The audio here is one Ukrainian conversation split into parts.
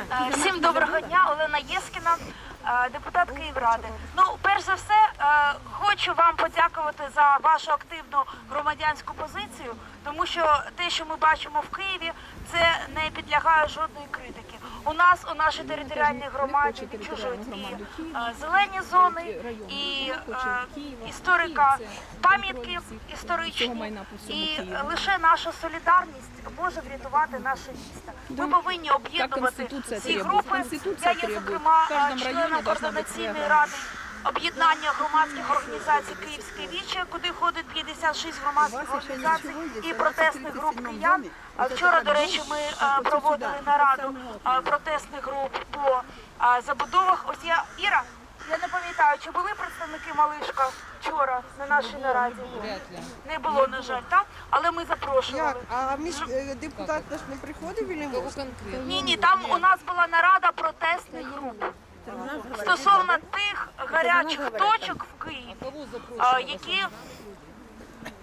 Е, Всім доброго дня, Олена Єскіна, е, депутат Київради. Ну, перш за все, е, хочу вам подякувати за вашу активну громадянську позицію, тому що те, що ми бачимо в Києві, не підлягає жодної критики. У нас у нашій територіальній громаді відчужують і е, зелені зони, і е, історика пам'ятки історичні, і лише наша солідарність може врятувати наше місто. Ми повинні об'єднувати ці групи. Я є, зокрема, е, членом координаційної ради об'єднання громадських організацій Київське віче, куди входить 56 громадських організацій і протестних груп киян. А Вчора, до речі, ми е, проводили нараду е, протестних груп по е, забудовах. Ось я Іра. Я не пам'ятаю, чи були представники Малишка вчора на нашій нараді? Не було, на жаль, так? Але ми запрошували. Як? А між депутат наш не приходив? Ні, ні, там у нас була нарада протестних груп стосовно тих гарячих точок в Києві, які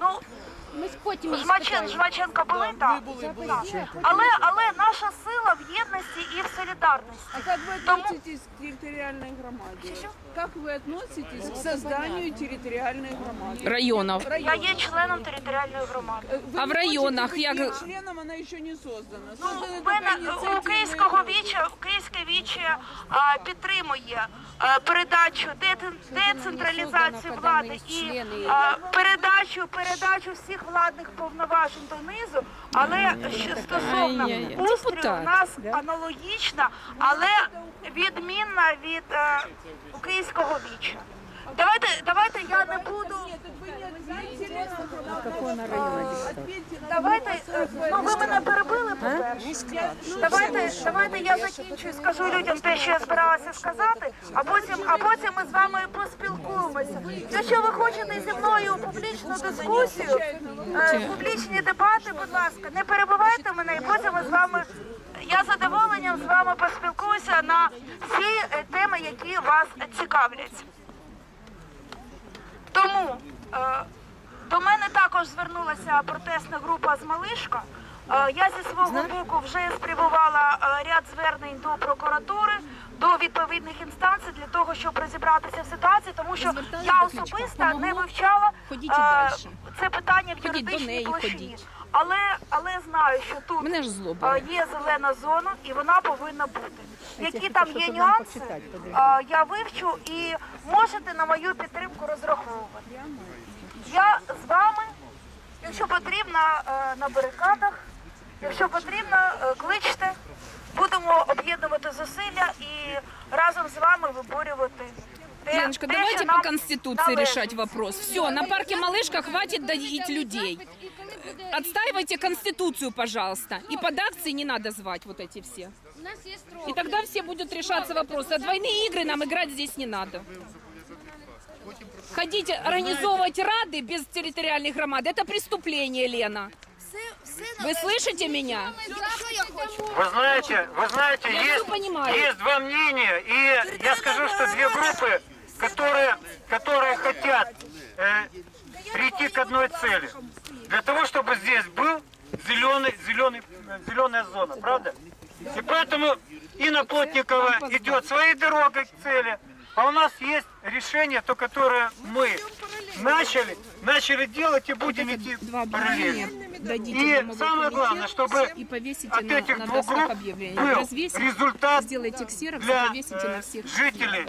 ну Ми потім їх Жмачен, спитаємо. Жмаченка були там. Так. Але але наша сила в єдності і в солідарності. А как вы Тому- относитесь к территориальной громаде? Как вы относитесь к созданию территориальной громады? Районов. Я є членом територіальної громади. Э, Вы А не в районах хотите як- быть членом она еще не создана. Ну, Созданы в только мене у инициативные київського группы. віче київське віче а, підтримує а, передачу де- децентралізацію влади і а, передачу передачу всіх владних повноважень донизу. Але що стосовно устрою у нас аналогічна, але відмінна від е, у київського віча. Давайте, давайте я не буду. Ответьте на Давайте, е, ну ви мене перебили, по-перше. Давайте, давайте я закінчу і скажу людям те, що я збиралася сказати, а потім, а потім ми з вами поспілкуємося. Якщо ви хочете зі мною публічну дискусію, е, публічні дебати, будь ласка, не перебивайте мене, і потім ми з вами. Я задоволенням з вами поспілкуюся на всі е, теми, які вас цікавлять. Тому е, до мене також звернулася протестна група з Малишка. Е, Я зі свого боку вже спрямувала е, ряд звернень до прокуратури, до відповідних інстанцій для того, щоб розібратися в ситуації, тому що я особисто не вивчала е, це питання в юридичній площині. Але, але знаю, що тут Мене ж є зелена зона і вона повинна бути. Які там є нюанси, я вивчу і можете на мою підтримку розраховувати. Я з вами, якщо потрібно, на барикадах, якщо потрібно, е, кличте. Будемо об'єднувати зусилля і разом з вами виборювати. те- Леночка, те, давайте що по нам Конституции належить. решать вопрос. Все, на парке Малышка хватит доить людей. Отстаивайте Конституцию, пожалуйста. И под акции не надо звать вот эти все. У нас есть срок. И тогда все будут решаться вопросы. А двойные игры нам играть здесь не надо. Ходить, организовывать рады без территориальных громад – это преступление, Лена. Вы слышите меня? Вы знаете, вы знаете, Я есть, есть два мнения, и я скажу, что две группы, которые, которые хотят э, прийти к одной цели. Для того, чтобы здесь был зеленый, зеленый, зеленая зона, правда? И поэтому Инна Плотникова идет своей дорогой к цели, а у нас есть решение, то, которое мы начали, начали делать и будем идти параллельно. Дадите И самое главное, чтобы и повесите от на, этих на двух групп объявления. был Развесите, результат сделайте ксерокс для повесите на э, всех. жителей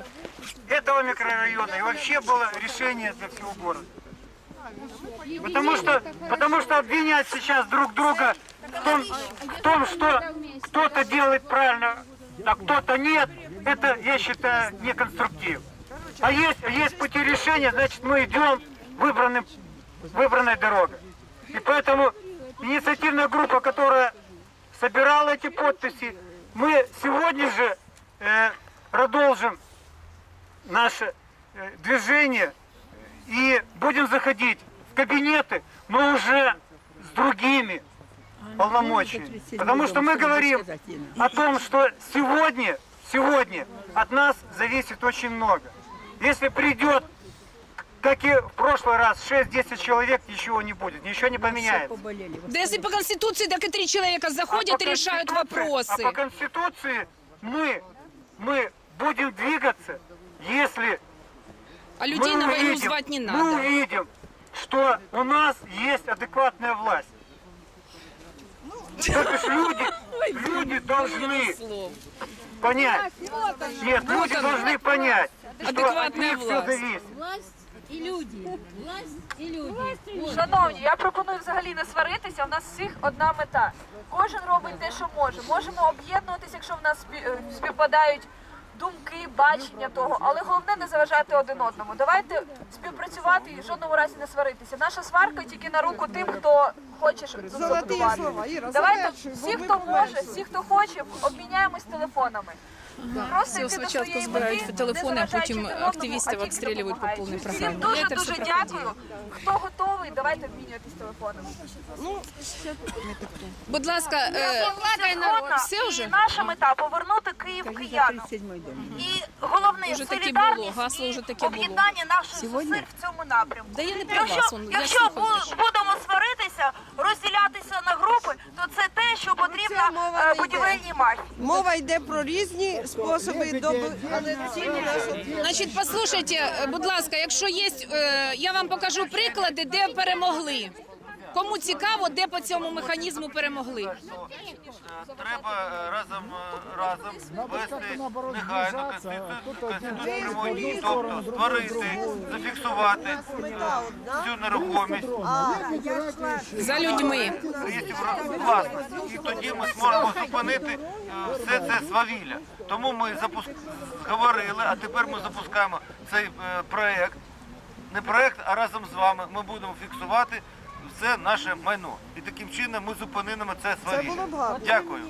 этого микрорайона и вообще было решение для всего города. Потому что, потому что обвинять сейчас друг друга в том, в том что кто-то делает правильно, а кто-то нет, это, я считаю, не конструктив. А есть, есть пути решения, значит, мы идем выбранным, выбранной дорогой. И поэтому инициативная группа, которая собирала эти подписи, мы сегодня же э, продолжим наше э, движение и будем заходить в кабинеты, но уже с другими полномочиями. Потому что мы говорим о том, что сегодня, сегодня от нас зависит очень много. Если придет, как и в прошлый раз, 6-10 человек, ничего не будет, ничего не поменяется. Да если по Конституции так и три человека А заходят по и решают Конституции- вопросы. А по Конституции мы, мы будем двигаться, если А людей мы на войну увидим, звать не мы надо. увидим, что у нас есть адекватная власть. Что ж люди, люди должны понять. Нет, люди должны понять, что от Адекватная них все власть. зависит. Власть і люди. Власть і люди. Шановні, я пропоную взагалі не сваритися. У нас всіх одна мета. Кожен робить те, що може. Можемо об'єднуватися, якщо в нас спі- е, співпадають думки, бачення того, але головне не заважати один одному. Давайте співпрацювати і в жодному разі не сваритися. Наша сварка тільки на руку тим, хто хоче щоб Золоті забудувати. слова, Іра, Давайте завершуй, бо всі, ми хто може, всі, хто хоче, обміняємось телефонами. Просто Все, йти до спочатку своєї збирають мети, телефони, а потім один одному, активістів а тільки обстрілюють по допомагаючи. повній Всім програмі. дуже Я це дуже все дякую. Хто готовий, давайте обмінюватись телефонами. Будь ласка, е, народ. Все вже? Наша мета повернути Київ киянам. І головне Вже таке солідарність було, гасло і вже таке було. об'єднання наших зусиль в цьому напрямку. Да я не про якщо вас, он- я якщо слухаю бу- теж. будемо сваритися, розділятися на групи, то це Це мова е, не будівельній мафії. Мова йде про різні способи доби, але цілі нас. Значить, послухайте, будь ласка, якщо є, е, я вам покажу приклади, де перемогли. Кому цікаво, де по цьому механізму перемогли. Треба е, разом е, разом вести негайно конституцію конституційному тобто створити, зафіксувати цю нерухомість За людьми. власності. І тоді ми зможемо зупинити е, все це свавілля. Тому ми запуск... говорили, а тепер ми запускаємо цей проект. Не проект, а разом з вами ми будемо фіксувати все наше майно. І таким чином ми зупинимо це Це свавілля. Дякую.